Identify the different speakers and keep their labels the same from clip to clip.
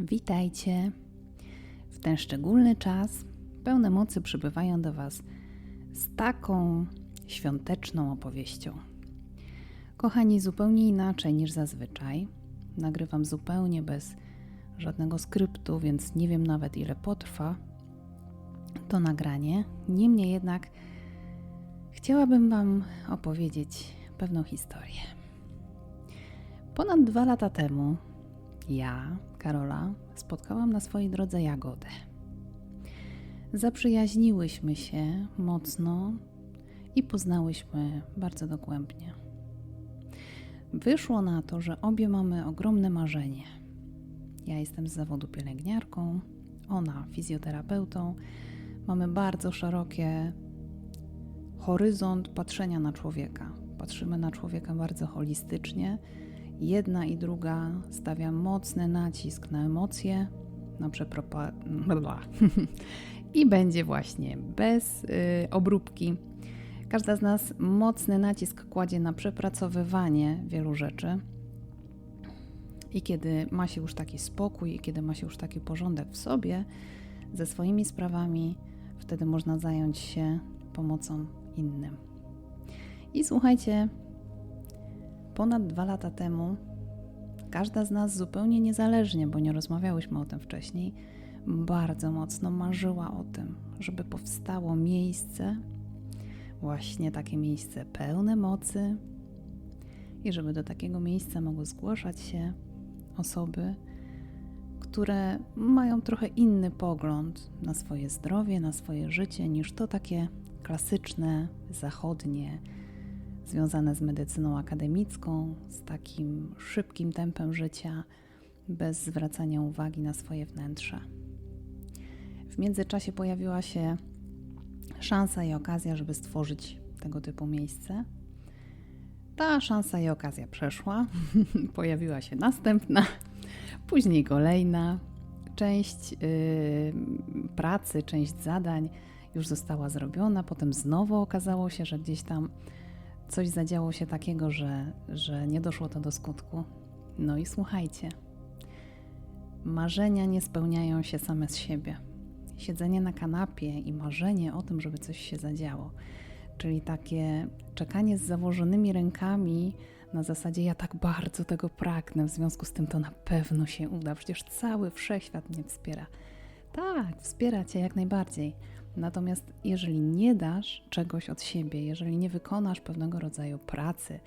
Speaker 1: Witajcie. W ten szczególny czas pełne mocy przybywają do Was z taką świąteczną opowieścią. Kochani, zupełnie inaczej niż zazwyczaj. Nagrywam zupełnie bez żadnego skryptu, więc nie wiem nawet ile potrwa to nagranie. Niemniej jednak chciałabym Wam opowiedzieć pewną historię. Ponad dwa lata temu ja, Karola, spotkałam na swojej drodze Jagodę. Zaprzyjaźniłyśmy się mocno i poznałyśmy bardzo dogłębnie. Wyszło na to, że obie mamy ogromne marzenie. Ja jestem z zawodu pielęgniarką, ona fizjoterapeutą. Mamy bardzo szerokie horyzont patrzenia na człowieka. Patrzymy na człowieka bardzo holistycznie Jedna i druga stawia mocny nacisk na emocje, na przepropa... I będzie właśnie bez y, obróbki. Każda z nas mocny nacisk kładzie na przepracowywanie wielu rzeczy. I kiedy ma się już taki spokój, i kiedy ma się już taki porządek w sobie, ze swoimi sprawami, wtedy można zająć się pomocą innym. I słuchajcie, ponad dwa lata temu każda z nas zupełnie niezależnie, bo nie rozmawiałyśmy o tym wcześniej, bardzo mocno marzyła o tym, żeby powstało miejsce, właśnie takie miejsce pełne mocy, i żeby do takiego miejsca mogły zgłaszać się osoby, które mają trochę inny pogląd na swoje zdrowie, na swoje życie niż to takie klasyczne, zachodnie, związane z medycyną akademicką, z takim szybkim tempem życia, bez zwracania uwagi na swoje wnętrze. W międzyczasie pojawiła się szansa i okazja, żeby stworzyć tego typu miejsce. Ta szansa i okazja przeszła, pojawiła się następna, później kolejna. Część yy, pracy, część zadań już została zrobiona, potem znowu okazało się, że gdzieś tam coś zadziało się takiego, że, że nie doszło to do skutku. No i słuchajcie, marzenia nie spełniają się same z siebie. Siedzenie na kanapie i marzenie o tym, żeby coś się zadziało, czyli takie czekanie z założonymi rękami na zasadzie ja tak bardzo tego pragnę, w związku z tym to na pewno się uda, przecież cały wszechświat mnie wspiera. Tak, wspiera cię jak najbardziej Natomiast jeżeli nie dasz czegoś od siebie, jeżeli nie wykonasz pewnego rodzaju pracy,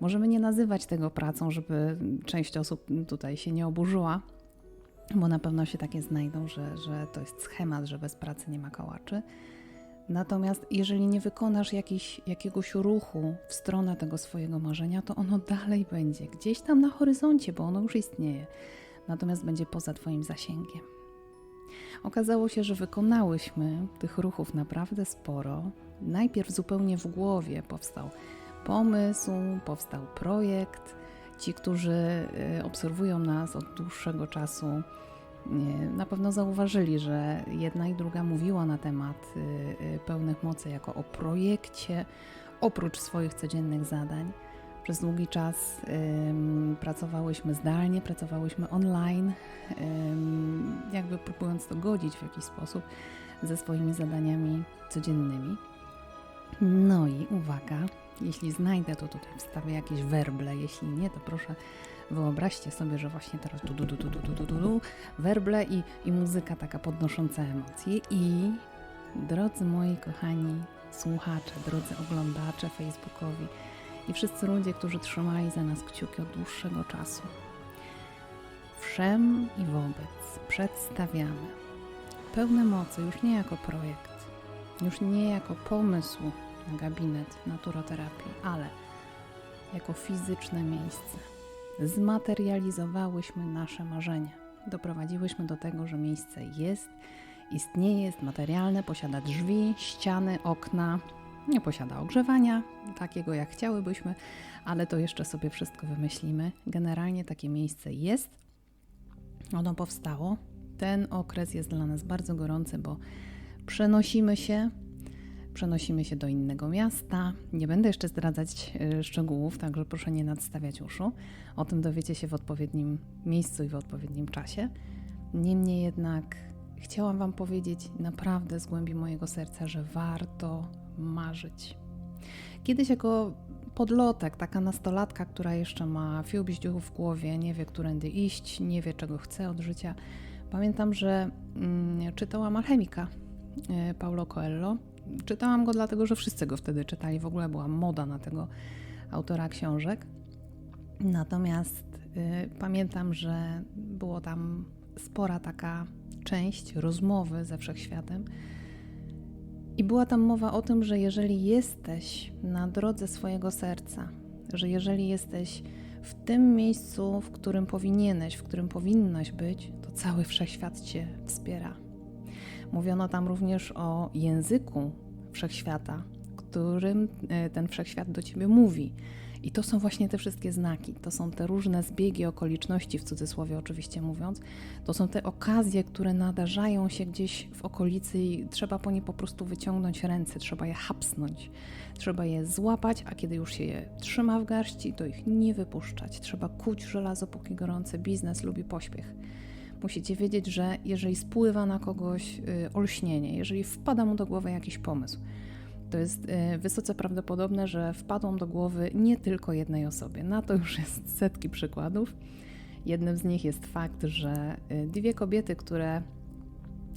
Speaker 1: możemy nie nazywać tego pracą, żeby część osób tutaj się nie oburzyła, bo na pewno się takie znajdą, że, że to jest schemat, że bez pracy nie ma kołaczy. Natomiast jeżeli nie wykonasz jakiś, jakiegoś ruchu w stronę tego swojego marzenia, to ono dalej będzie gdzieś tam na horyzoncie, bo ono już istnieje, natomiast będzie poza Twoim zasięgiem. Okazało się, że wykonałyśmy tych ruchów naprawdę sporo. Najpierw zupełnie w głowie powstał pomysł, powstał projekt. Ci, którzy y, obserwują nas od dłuższego czasu, y, na pewno zauważyli, że jedna i druga mówiła na temat y, pełnych mocy jako o projekcie, oprócz swoich codziennych zadań. Przez długi czas pracowałyśmy zdalnie, pracowałyśmy online, jakby próbując to godzić w jakiś sposób ze swoimi zadaniami codziennymi. No i uwaga, jeśli znajdę, to tutaj wstawię jakieś werble, jeśli nie, to proszę wyobraźcie sobie, że właśnie teraz du, du, du, du, du, du, du, du werble i, i muzyka taka podnosząca emocje i drodzy moi kochani słuchacze, drodzy oglądacze facebookowi i wszyscy ludzie, którzy trzymali za nas kciuki od dłuższego czasu, Wszem i wobec przedstawiamy pełne mocy już nie jako projekt, już nie jako pomysł na gabinet naturoterapii, ale jako fizyczne miejsce. Zmaterializowałyśmy nasze marzenia. Doprowadziłyśmy do tego, że miejsce jest, istnieje, jest materialne, posiada drzwi, ściany, okna, nie posiada ogrzewania, takiego jak chciałybyśmy, ale to jeszcze sobie wszystko wymyślimy. Generalnie takie miejsce jest. Ono powstało. Ten okres jest dla nas bardzo gorący, bo przenosimy się, przenosimy się do innego miasta. Nie będę jeszcze zdradzać e, szczegółów, także proszę nie nadstawiać uszu. O tym dowiecie się w odpowiednim miejscu i w odpowiednim czasie. Niemniej jednak chciałam Wam powiedzieć naprawdę z głębi mojego serca, że warto marzyć. Kiedyś jako podlotek, taka nastolatka, która jeszcze ma bździuchów w głowie, nie wie, którędy iść, nie wie, czego chce od życia. Pamiętam, że mm, czytałam Alchemika y, Paulo Coelho. Czytałam go dlatego, że wszyscy go wtedy czytali. W ogóle była moda na tego autora książek. Natomiast y, pamiętam, że było tam spora taka część rozmowy ze wszechświatem. I była tam mowa o tym, że jeżeli jesteś na drodze swojego serca, że jeżeli jesteś w tym miejscu, w którym powinieneś, w którym powinnaś być, to cały wszechświat cię wspiera. Mówiono tam również o języku wszechświata, którym e, ten wszechświat do ciebie mówi. I to są właśnie te wszystkie znaki, to są te różne zbiegi okoliczności, w cudzysłowie oczywiście mówiąc, to są te okazje, które nadarzają się gdzieś w okolicy i trzeba po nie po prostu wyciągnąć ręce, trzeba je hapsnąć, trzeba je złapać, a kiedy już się je trzyma w garści, to ich nie wypuszczać. Trzeba kuć żelazo póki gorące, biznes lubi pośpiech. Musicie wiedzieć, że jeżeli spływa na kogoś yy, olśnienie, jeżeli wpada mu do głowy jakiś pomysł, to jest y, wysoce prawdopodobne, że wpadłam do głowy nie tylko jednej osobie. Na to już jest setki przykładów. Jednym z nich jest fakt, że y, dwie kobiety, które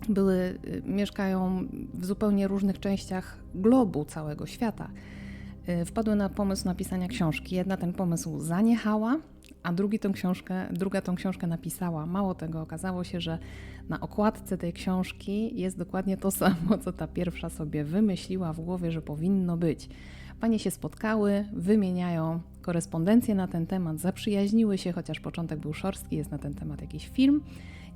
Speaker 1: były, y, mieszkają w zupełnie różnych częściach globu, całego świata, wpadły na pomysł napisania książki. Jedna ten pomysł zaniechała, a drugi tą książkę, druga tą książkę napisała. Mało tego, okazało się, że na okładce tej książki jest dokładnie to samo, co ta pierwsza sobie wymyśliła w głowie, że powinno być. Panie się spotkały, wymieniają korespondencję na ten temat, zaprzyjaźniły się, chociaż początek był szorstki, jest na ten temat jakiś film.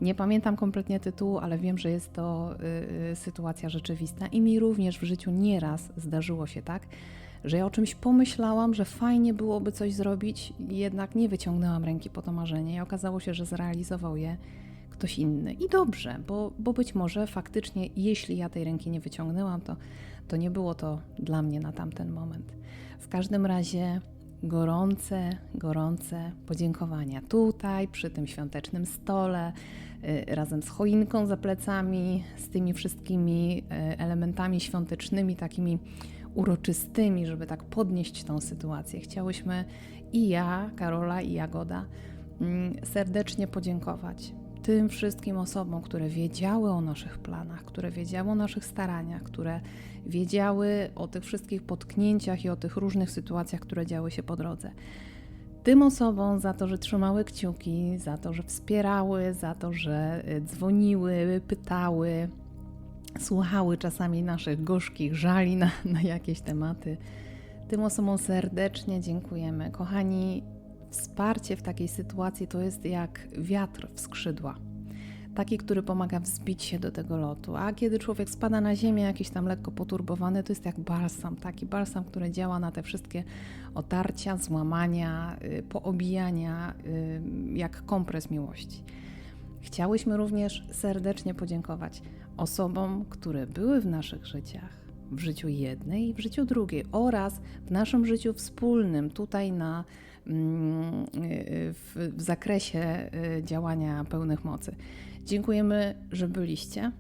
Speaker 1: Nie pamiętam kompletnie tytułu, ale wiem, że jest to y, y sytuacja rzeczywista i mi również w życiu nieraz zdarzyło się tak, że ja o czymś pomyślałam, że fajnie byłoby coś zrobić, jednak nie wyciągnęłam ręki po to marzenie i okazało się, że zrealizował je ktoś inny. I dobrze, bo, bo być może faktycznie, jeśli ja tej ręki nie wyciągnęłam, to, to nie było to dla mnie na tamten moment. W każdym razie gorące, gorące podziękowania tutaj, przy tym świątecznym stole, y, razem z choinką za plecami, z tymi wszystkimi y, elementami świątecznymi, takimi uroczystymi, żeby tak podnieść tą sytuację. Chciałyśmy i ja, Karola i Jagoda mm, serdecznie podziękować tym wszystkim osobom, które wiedziały o naszych planach, które wiedziały o naszych staraniach, które wiedziały o tych wszystkich potknięciach i o tych różnych sytuacjach, które działy się po drodze. Tym osobom za to, że trzymały kciuki, za to, że wspierały, za to, że y, dzwoniły, pytały, słuchały czasami naszych gorzkich żali na, na jakieś tematy. Tym osobom serdecznie dziękujemy. Kochani, wsparcie w takiej sytuacji to jest jak wiatr w skrzydła. Taki, który pomaga wzbić się do tego lotu. A kiedy człowiek spada na ziemię, jakiś tam lekko poturbowany, to jest jak balsam. Taki balsam, który działa na te wszystkie otarcia, złamania, yy, poobijania, yy, jak kompres miłości. Chciałyśmy również serdecznie podziękować osobom, które były w naszych życiach, w życiu jednej i w życiu drugiej oraz w naszym życiu wspólnym, tutaj na, mm, w, w zakresie y, działania pełnych mocy. Dziękujemy, że byliście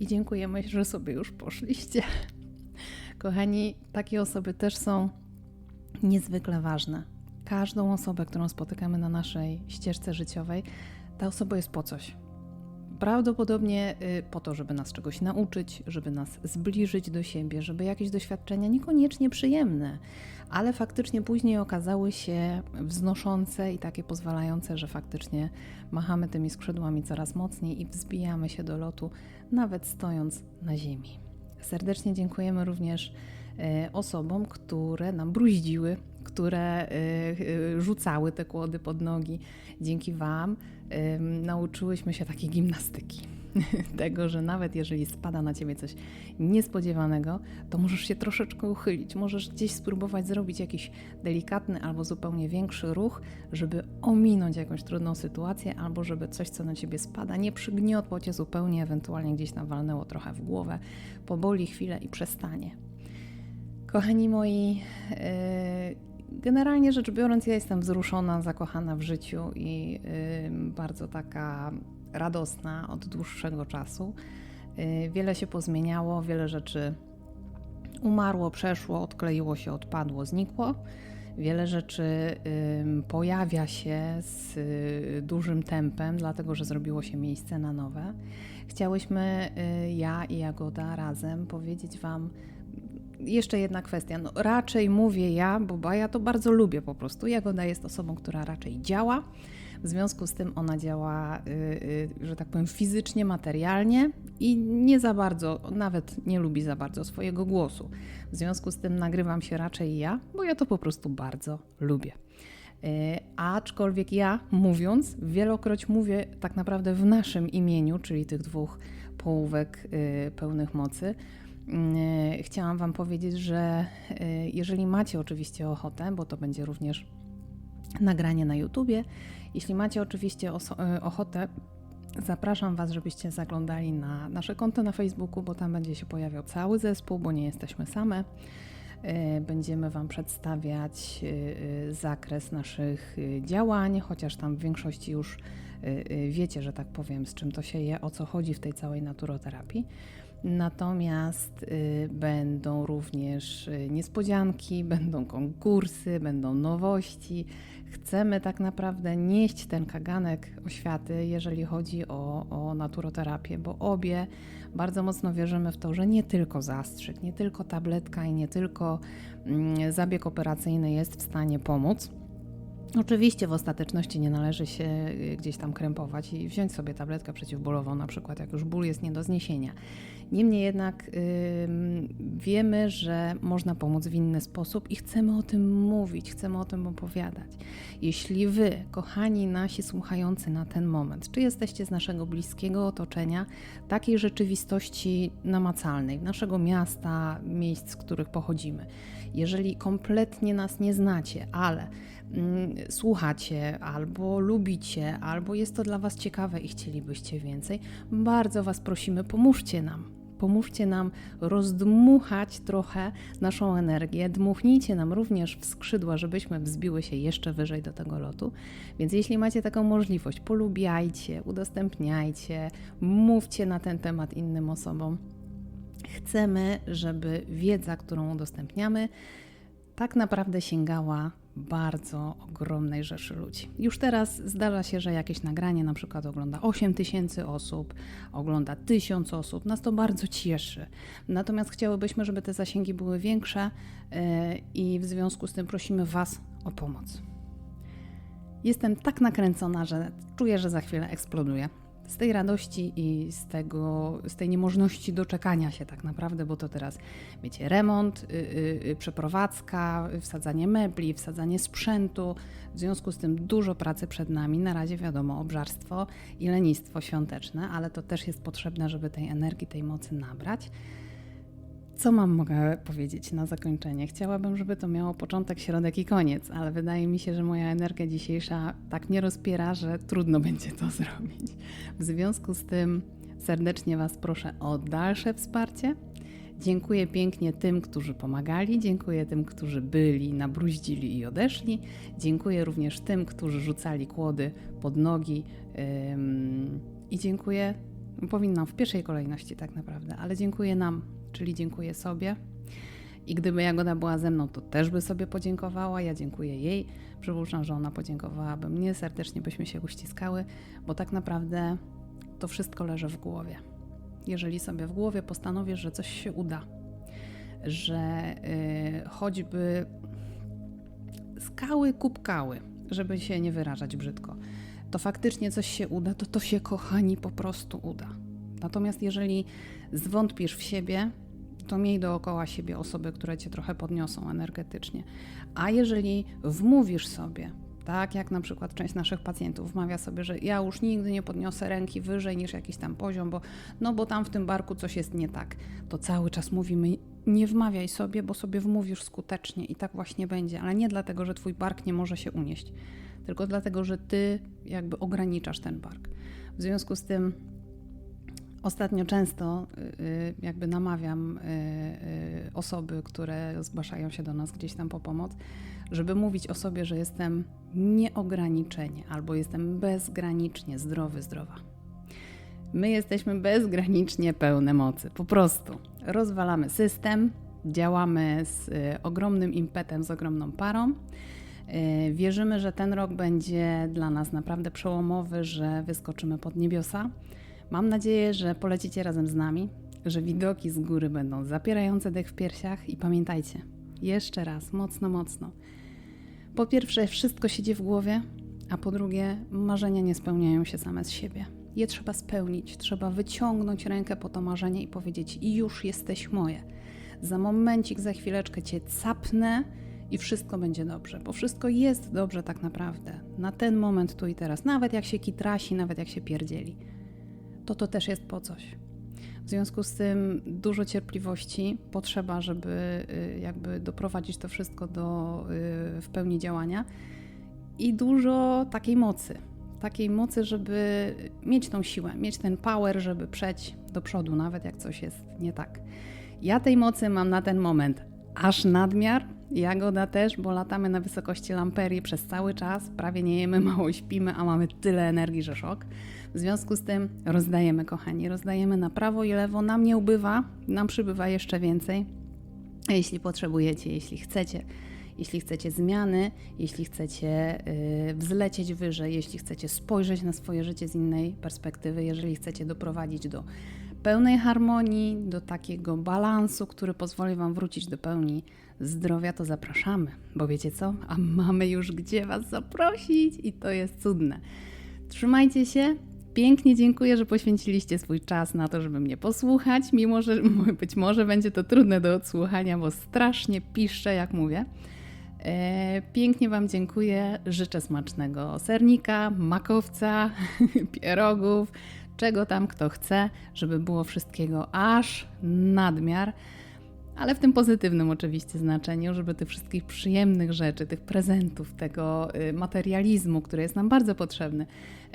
Speaker 1: i dziękujemy, że sobie już poszliście. Kochani, takie osoby też są niezwykle ważne. Każdą osobę, którą spotykamy na naszej ścieżce życiowej, ta osoba jest po coś. Prawdopodobnie y, po to, żeby nas czegoś nauczyć, żeby nas zbliżyć do siebie, żeby jakieś doświadczenia niekoniecznie przyjemne, ale faktycznie później okazały się wznoszące i takie pozwalające, że faktycznie machamy tymi skrzydłami coraz mocniej i wzbijamy się do lotu, nawet stojąc na ziemi. Serdecznie dziękujemy również y, osobom, które nam bruździły które y, y, rzucały te kłody pod nogi. Dzięki Wam nauczyłyśmy się takiej gimnastyki. Tego, że nawet jeżeli spada na ciebie coś niespodziewanego, to możesz się troszeczkę uchylić, możesz gdzieś spróbować zrobić jakiś delikatny albo zupełnie większy ruch, żeby ominąć jakąś trudną sytuację, albo żeby coś, co na ciebie spada, nie przygniotło cię zupełnie, ewentualnie gdzieś tam walnęło trochę w głowę, poboli chwilę i przestanie. Kochani moi, yy, generalnie rzecz biorąc, ja jestem wzruszona, zakochana w życiu i bardzo taka radosna od dłuższego czasu. Y, wiele się pozmieniało, wiele rzeczy umarło, przeszło, odkleiło się, odpadło, znikło. Wiele rzeczy pojawia się z y, dużym tempem, dlatego że zrobiło się miejsce na nowe. Chciałyśmy, y, ja i Jagoda, razem powiedzieć Wam jeszcze jedna kwestia. No, raczej mówię ja, bo ja to bardzo lubię po prostu. Jagoda jest osobą, która raczej działa. W związku z tym ona działa, y, y, że tak powiem, fizycznie, materialnie i nie za bardzo, nawet nie lubi za bardzo swojego głosu. W związku z tym nagrywam się raczej ja, bo ja to po prostu bardzo lubię. Y, aczkolwiek ja, mówiąc, wielokroć mówię tak naprawdę w naszym imieniu, czyli tych dwóch połówek pełnych mocy. Chciałam Wam powiedzieć, że jeżeli macie oczywiście ochotę, bo to będzie również nagranie na YouTubie, jeśli macie oczywiście e, ochotę, zapraszam Was, żebyście zaglądali na nasze konto na Facebooku, bo tam będzie się pojawiał cały zespół, bo nie jesteśmy same. Będziemy Wam przedstawiać zakres naszych działań, chociaż tam w większości już wiecie, że tak powiem, z czym to się je, o co chodzi w tej całej naturoterapii. Natomiast będą również niespodzianki, będą konkursy, będą nowości, chcemy tak naprawdę nieść ten kaganek oświaty, jeżeli chodzi o, o naturoterapię, bo obie bardzo mocno wierzymy w to, że nie tylko zastrzyk, nie tylko tabletka i nie tylko mm, zabieg operacyjny jest w stanie pomóc. Oczywiście w ostateczności nie należy się y, gdzieś tam krępować i wziąć sobie tabletkę przeciwbólową, na przykład jak już ból jest nie do zniesienia. Niemniej jednak yy, wiemy, że można pomóc w inny sposób i chcemy o tym mówić, chcemy o tym opowiadać. Jeśli Wy, kochani nasi słuchający na ten moment, czy jesteście z naszego bliskiego otoczenia, takiej rzeczywistości namacalnej, naszego miasta, miejsc, z których pochodzimy, jeżeli kompletnie nas nie znacie, ale słuchacie, albo lubicie, albo jest to dla Was ciekawe i chcielibyście więcej, bardzo Was prosimy, pomóżcie nam pomóżcie nam rozdmuchać trochę naszą energię, dmuchnijcie nam również w skrzydła, żebyśmy wzbiły się jeszcze wyżej do tego lotu. Więc jeśli macie taką możliwość, polubiajcie, udostępniajcie, mówcie na ten temat innym osobom. Chcemy, żeby wiedza, którą udostępniamy, tak naprawdę sięgała bardzo ogromnej rzeszy ludzi. Już teraz zdarza się, że jakieś nagranie na przykład ogląda 8 tysięcy osób, ogląda 1000 osób. Nas to bardzo cieszy. Natomiast chciałybyśmy, żeby te zasięgi były większe yy, i w związku z tym prosimy Was o pomoc. Jestem tak nakręcona, że czuję, że za chwilę eksploduję z tej radości i z, tego, z tej niemożności doczekania się tak naprawdę, bo to teraz, wiecie, remont, yy, yy, przeprowadzka, wsadzanie mebli, wsadzanie sprzętu, w związku z tym dużo pracy przed nami, na razie wiadomo, obżarstwo i lenistwo świąteczne, ale to też jest potrzebne, żeby tej energii, tej mocy nabrać. Co mam mogę powiedzieć na zakończenie? Chciałabym, żeby to miało początek, środek i koniec, ale wydaje mi się, że moja energia dzisiejsza tak mnie rozpiera, że trudno będzie to zrobić. W związku z tym serdecznie Was proszę o dalsze wsparcie. Dziękuję pięknie tym, którzy pomagali, dziękuję tym, którzy byli, nabruździli i odeszli. Dziękuję również tym, którzy rzucali kłody pod nogi. Ym, I dziękuję, powinnam w pierwszej kolejności tak naprawdę, ale dziękuję nam, czyli dziękuję sobie. I gdyby Jagoda była ze mną, to też by sobie podziękowała. Ja dziękuję jej. Przypuszczam, że ona podziękowałaby mnie. Serdecznie byśmy się uściskały, bo tak naprawdę to wszystko leży w głowie. Jeżeli sobie w głowie postanowisz, że coś się uda, że yy, choćby skały kupkały, żeby się nie wyrażać brzydko, to faktycznie coś się uda, to to się, kochani, po prostu uda. Natomiast jeżeli zwątpisz w siebie, to miej dookoła siebie osoby, które cię trochę podniosą energetycznie. A jeżeli wmówisz sobie, tak jak na przykład część naszych pacjentów wmawia sobie, że ja już nigdy nie podniosę ręki wyżej niż jakiś tam poziom, bo, no bo tam w tym barku coś jest nie tak, to cały czas mówimy, nie wmawiaj sobie, bo sobie wmówisz skutecznie i tak właśnie będzie, ale nie dlatego, że twój bark nie może się unieść, tylko dlatego, że ty jakby ograniczasz ten bark. W związku z tym Ostatnio często y, y, jakby namawiam y, osoby, które zgłaszają się do nas gdzieś tam po pomoc, żeby mówić o sobie, że jestem nieograniczenie albo jestem bezgranicznie zdrowy, zdrowa. My jesteśmy bezgranicznie pełne mocy, po prostu. Rozwalamy system, działamy z ogromnym impetem, z ogromną parą. Wierzymy, że ten rok będzie dla nas naprawdę przełomowy, że wyskoczymy pod niebiosa. Mam nadzieję, że polecicie razem z nami, że widoki z góry będą zapierające dech w piersiach i pamiętajcie, jeszcze raz, mocno, mocno. Po pierwsze, wszystko siedzi w głowie, a po drugie, marzenia nie spełniają się same z siebie. Je trzeba spełnić, trzeba wyciągnąć rękę po to marzenie i powiedzieć: Już jesteś moje. Za momencik, za chwileczkę cię capnę i wszystko będzie dobrze, bo wszystko jest dobrze tak naprawdę. Na ten moment, tu i teraz, nawet jak się kitrasi, nawet jak się pierdzieli, to to też jest po coś. W związku z tym dużo cierpliwości potrzeba, żeby y, jakby doprowadzić to wszystko do y, w pełni działania i dużo takiej mocy. Takiej mocy, żeby mieć tą siłę, mieć ten power, żeby przejść do przodu, nawet jak coś jest nie tak. Ja tej mocy mam na ten moment aż nadmiar. Jagoda też, bo latamy na wysokości lamperii przez cały czas, prawie nie jemy, mało śpimy, a mamy tyle energii, że szok. W związku z tym rozdajemy, kochani, rozdajemy na prawo i lewo. Nam nie ubywa, nam przybywa jeszcze więcej. Jeśli potrzebujecie, jeśli chcecie, jeśli chcecie zmiany, jeśli chcecie yy, wzlecieć wyżej, jeśli chcecie spojrzeć na swoje życie z innej perspektywy, jeżeli chcecie doprowadzić do pełnej harmonii, do takiego balansu, który pozwoli Wam wrócić do pełni zdrowia, to zapraszamy. Bo wiecie co? A mamy już gdzie Was zaprosić i to jest cudne. Trzymajcie się. Pięknie dziękuję, że poświęciliście swój czas na to, żeby mnie posłuchać, mimo że być może będzie to trudne do odsłuchania, bo strasznie piszczę, jak mówię. E, Pięknie Wam dziękuję. Życzę smacznego sernika, makowca, pierogów, czego tam kto chce, żeby było wszystkiego aż nadmiar, ale w tym pozytywnym oczywiście znaczeniu, żeby tych wszystkich przyjemnych rzeczy, tych prezentów, tego y, materializmu, który jest nam bardzo potrzebny,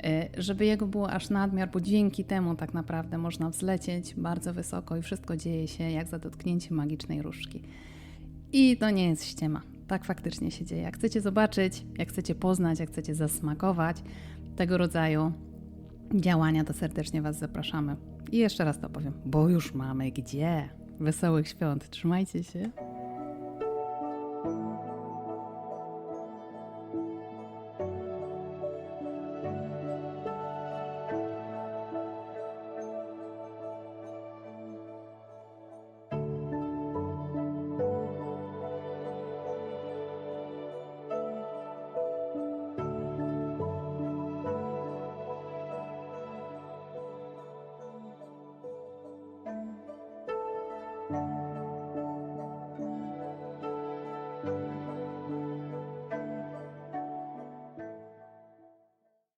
Speaker 1: y, żeby jego było aż nadmiar, bo dzięki temu tak naprawdę można wzlecieć bardzo wysoko i wszystko dzieje się jak za dotknięciem magicznej różdżki. I to nie jest ściema. Tak faktycznie się dzieje. Jak chcecie zobaczyć, jak chcecie poznać, jak chcecie zasmakować tego rodzaju działania, to serdecznie Was zapraszamy. I jeszcze raz to powiem, bo już mamy gdzie. Wesołych świąt. Trzymajcie się.